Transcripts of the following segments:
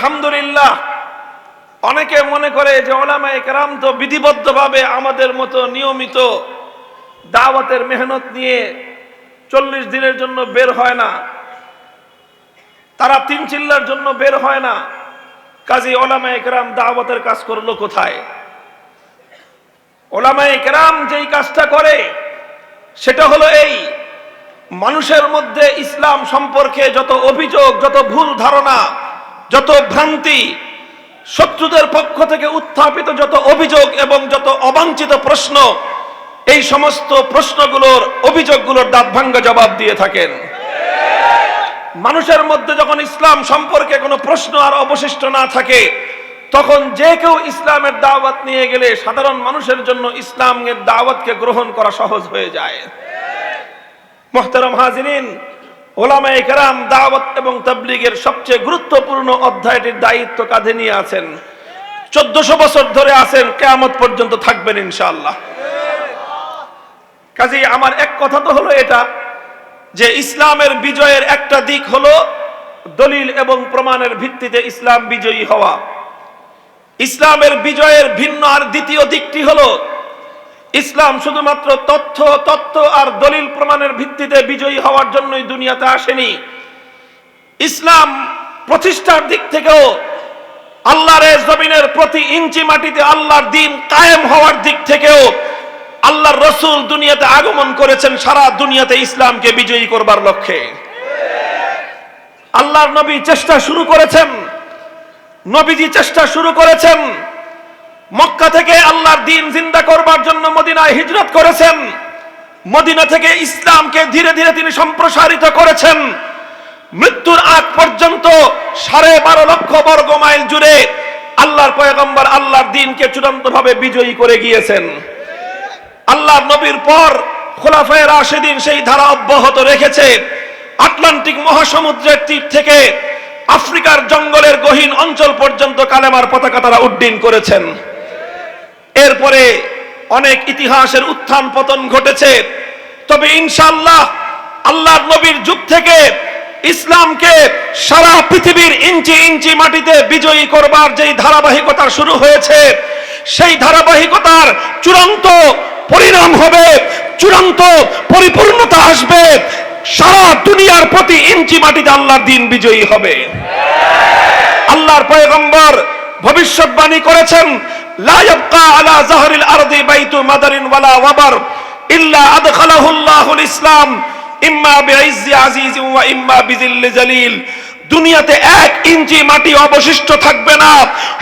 আলহামদুলিল্লাহ। অনেকে মনে করে যে ওলামা একরাম তো বিধিবদ্ধভাবে আমাদের মতো নিয়মিত দাওয়াতের মেহনত নিয়ে চল্লিশ দিনের জন্য বের হয় না। তারা তিন চিল্লার জন্য বের হয় না। কাজী ওলামা একরাম দাওয়াতের কাজ করল কোথায়? ওলামা একরাম যেই কাজটা করে, সেটা হলো এই, মানুষের মধ্যে ইসলাম সম্পর্কে যত অভিযোগ, যত ভুল ধারণা যত ভ্রান্তি শত্রুদের পক্ষ থেকে উত্থাপিত যত অভিযোগ এবং যত অবাঞ্ছিত প্রশ্ন, এই সমস্ত প্রশ্নগুলোর, অভিযোগগুলোর দাঁত ভাঙ্গা জবাব দিয়ে থাকেন। মানুষের মধ্যে যখন ইসলাম সম্পর্কে কোনো প্রশ্ন আর অবশিষ্ট না থাকে, তখন যে কেউ ইসলামের দাওয়াত নিয়ে গেলে সাধারণ মানুষের জন্য ইসলামের দাওয়াতকে গ্রহণ করা সহজ হয়ে যায়। মোহতারাম হাজিরিন ওলামা একরাম দাওয়াত এবং তাবলিগের সবচেয়ে গুরুত্বপূর্ণ অধ্যায়টির দায়িত্ব কাঁধে নিয়ে আছেন। চোদ্দশো বছর ধরে আছেন, কেয়ামত পর্যন্ত থাকবেন ইনশাআল্লাহ। কাজে, আমার এক কথা তো হলো এটা, যে ইসলামের বিজয়ের একটা দিক হলো দলিল এবং প্রমাণের ভিত্তিতে ইসলাম বিজয়ী হওয়া। ইসলামের বিজয়ের ভিন্ন আর দ্বিতীয় দিকটি হলো ইসলাম শুধুমাত্র তথ্য তথ্য আর দলিল প্রমাণের ভিত্তিতে বিজয়ী হওয়ার জন্যই দুনিয়াতে আসেনি। ইসলাম প্রতিষ্ঠার দিক থেকেও আল্লাহর জমিনের প্রতি ইঞ্চি মাটিতে আল্লাহর দিন কায়েম হওয়ার দিক থেকেও আল্লাহর রসুল দুনিয়াতে আগমন করেছেন, সারা দুনিয়াতে ইসলামকে বিজয়ী করবার লক্ষ্যে। আল্লাহর নবী চেষ্টা শুরু করেছেন, নবীজি চেষ্টা শুরু করেছেন মক্কা থেকে আল্লাহর দিন জিন্দা করবার জন্য মদিনায় হিজরত করেছেন। মদিনা থেকে ইসলামকে ধীরে ধীরে তিনি সম্প্রসারিত করেছেন। মৃত্যুর আগ পর্যন্ত সাড়ে বারো লক্ষ বর্গ মাইল জুড়ে আল্লাহর পয়গম্বর আল্লাহর দিনকে চূড়ান্ত ভাবে বিজয়ী করে গিয়েছেন। আল্লাহর নবীর পর খোলাফায় রাশেদিন সেই ধারা অব্যাহত রেখেছে। আটলান্টিক মহাসমুদ্রের তীর থেকে আফ্রিকার জঙ্গলের গহীন অঞ্চল পর্যন্ত কালেমার পতাকা তারা উড্ডীন করেছেন। এরপরে অনেক ইতিহাসের উত্থান পতন ঘটেছে। তবে ইনশাআল্লাহ আল্লাহর নবীর যুগ থেকে ইসলামকে সারা পৃথিবীর ইঞ্চি ইঞ্চি মাটিতে বিজয়ী করবার যেই ধারাবাহিকতা শুরু হয়েছে, সেই ধারাবাহিকতার চূড়ান্ত পরিণাম হবে, চূড়ান্ত পরিপূর্ণতা আসবে, সারা দুনিয়ার প্রতি ইঞ্চি মাটিতে আল্লাহর দিন বিজয়ী হবে। আল্লাহর পয়গম্বর ভবিষ্যৎবাণী করেছেন লা ইয়াবকা আলা জাহরিল আরদি বাইতু মাদারিন ওয়ালা ওয়াবার ইল্লা আদখালাহুল্লাহুল ইসলাম ইম্মা বিইজ্জি আজিজিন ওয়া ইম্মা বিজিল্লি জালিল দুনিয়াতে এক ইঞ্চি মাটি অবশিষ্ট থাকবে না।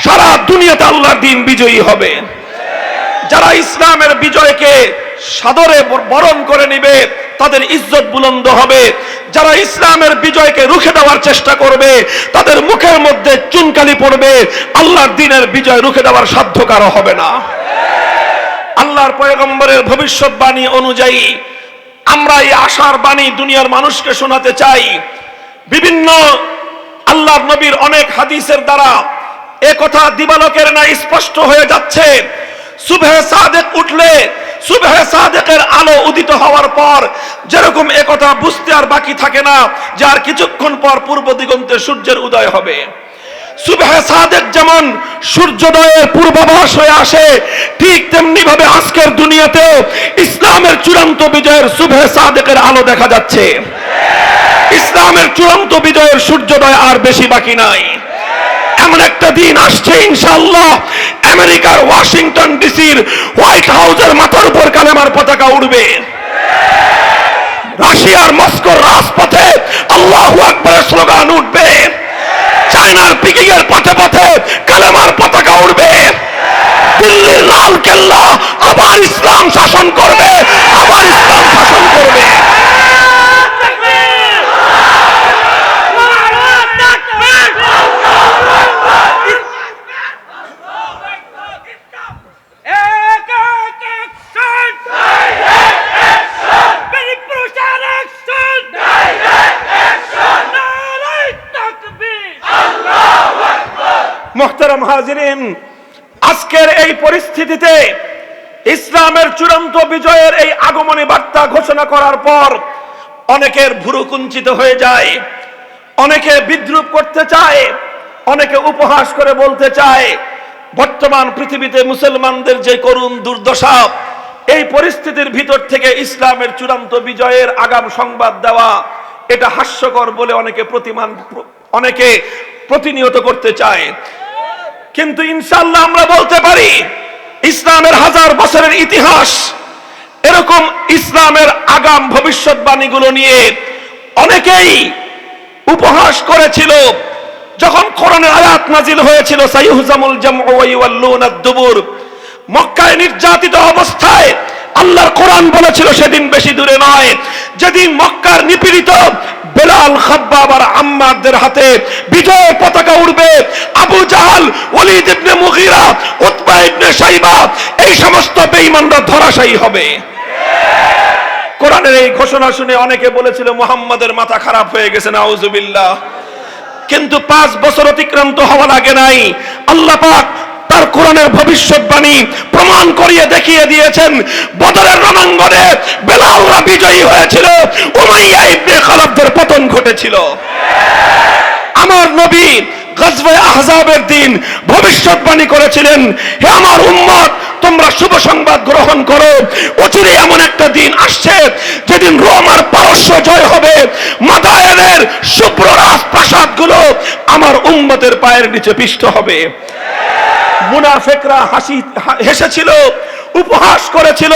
সারা দুনিয়াতে আল্লাহর দিন বিজয়ী হবে। যারা ইসলামের বিজয়কে সাদরে বরণ করে নিবে, তাদের ইজ্জত বুলন্দ হবে। যারা ইসলামের বিজয়কে রুখে দেওয়ার চেষ্টা করবে, তাদের মুখের মধ্যে চুনকালি পড়বে, আল্লাহর দিনের বিজয় রুখে দেওয়ার সাধ্য কারও হবে না। আল্লাহর পয়গম্বরের ভবিষ্যৎবাণী অনুযায়ী আমরা এই আশার বাণী দুনিয়ার মানুষকে শোনাতে চাই। বিভিন্ন আল্লাহর নবীর অনেক হাদিসের দ্বারা এ কথা দিবালকের না স্পষ্ট হয়ে যাচ্ছে। সুবহে সাদেক উঠলে আলো উদিত হওয়ার পর যেরকম একথা বুঝতে আর বাকি থাকে না যে আর কিছুক্ষণ পর পূর্ব দিগন্তে সূর্যের উদয় হবে। যেমন সূর্যোদয়ের পূর্বাভাস হয়ে আসে, ঠিক তেমনি ভাবে আজকের দুনিয়াতেও ইসলামের চূড়ান্ত বিজয়ের সুবহে সাদেকের আলো দেখা যাচ্ছে। ইসলামের চূড়ান্ত বিজয়ের সূর্যোদয় আর বেশি বাকি নাই। এমন একটা দিন আসছে, ইনশাআল্লাহ আমেরিকার ওয়াশিংটন ডিসির হোয়াইট হাউসের মাথার উপর কালেমার পতাকা উঠবে রাশিয়ার মস্কোর রাজপথে আল্লাহ আকবরের স্লোগান উঠবে। চায়নার পিকিং এর পথে পথে কালেমার পতাকা উঠবে দিল্লির লাল কেল্লা আবার ইসলাম শাসন করবে, আবার ইসলাম শাসন করবে এক এক অ্যাকশন very brutal action নারায় তাকবীর আজকের এই পরিস্থিতিতে ইসলামের চূড়ান্ত বিজয়ের এই আগমনী বার্তা ঘোষণা করার পর অনেকের ভুরু কুঞ্চিত হয়ে যায়, অনেকে বিদ্রুপ করতে চায়, অনেকে উপহাস করে বলতে চায়, বর্তমান পৃথিবীতে মুসলমানদের যে করুণ দুর্দশা, এই পরিস্থিতির ভিতর থেকে ইসলামের চূড়ান্ত বিজয়ের আগাম সংবাদ দেওয়া, এটা হাস্যকর বলে অনেকে প্রতিমান, অনেকে প্রতিনিয়ত করতে চায়। কিন্তু ইনশাল্লাহ আমরা বলতে পারি, ইসলামের হাজার বছরের ইতিহাস এরকম ইসলামের আগাম ভবিষ্যৎবাণীগুলো নিয়ে অনেকেই উপহাস করেছিল। যখন কোরআনের আয়াত নাজিল হয়েছিল সাইহুজামুল দুবুর, মক্কায় নির্যাতিত অবস্থায় আল্লাহর কোরআন বলেছিল, সেদিন বেশি দূরে নয়। যেদিন মক্কার নিপীড়িত বেলাল খাব্বাব আর আম্মারদের হাতে বিজয়ের পতাকা উড়বে। Abu Jahl, Walid ibn Mughira, Utba ibn Shaiba, এই সমস্ত বেঈমানরা ধরাশায়ী হবে। কোরআনের এই ঘোষণা শুনে অনেকে বলেছিল, মুহাম্মাদের মাথা খারাপ হয়ে গেছে, নাউজুবিল্লাহ। কিন্তু পাঁচ বছর অতিক্রান্ত হওয়া লাগে নাই। আল্লাহ পাক তার কোরআনের ভবিষ্যৎবাণী প্রমাণ করিয়ে দেখিয়ে দিয়েছেন। বদরের রণাঙ্গনে বেলালরা বিজয়ী হয়েছিল। উমাইয়া ইবনে খালাফদের পতন ঘটেছিল। আমার নবী গজবে আহজাবের দিন ভবিষ্যৎবাণী করেছিলেন, হে আমার উম্মত, তোমরা শুভ সংবাদ গ্রহণ করো। অচিরে এমন একটা দিন আসছে, যেদিন রোম আর পারস্য জয় হবে। মাদায়েনের শুভ্র রাজপ্রাসাদগুলো আমার উম্মতের পায়ের নিচে পিষ্ট হবে। মুনাফেকরা হাসি হেসেছিল, উপহাস করেছিল।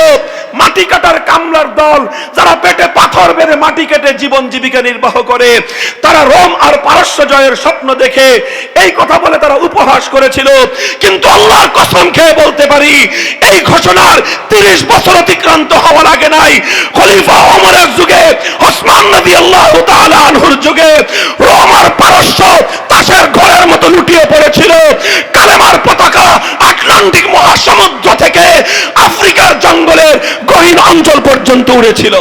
মাটি কাটার কামলার দল, যারা পেটে পাথর বেঁধে মাটি কেটে জীবন জীবিকা নির্বাহ করে, তারা রোম আর পারস্য জয়ের স্বপ্ন দেখে এই কথা বলে তারা উপহাস করেছিল। কিন্তু আল্লাহর কসম খেয়ে বলতে পারি, এই ঘোষণার তিরিশ বছর অতিক্রান্ত হওয়া লাগে নাই। খলিফা ওমরের যুগে ওসমান নবী আল্লাহ আনহুর যুগে রোম আর পারস্য তাসের ঘরের মতো লুটিয়ে পড়েছিল কালেমার পতাকা আটলান্টিক মহাসমুদ্র থেকে আফ্রিকার জঙ্গলের গহীন অঞ্চল উড়েছিল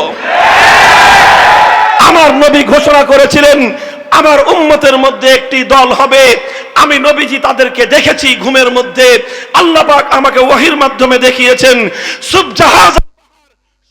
আমার নবী ঘোষণা করেছিলেন, আমার উম্মতের মধ্যে একটি দল হবে। আমি নবীজি তাদেরকে দেখেছি ঘুমের মধ্যে। আল্লাহ আমাকে ওয়াহির মাধ্যমে দেখিয়েছেন সুব জাহাজ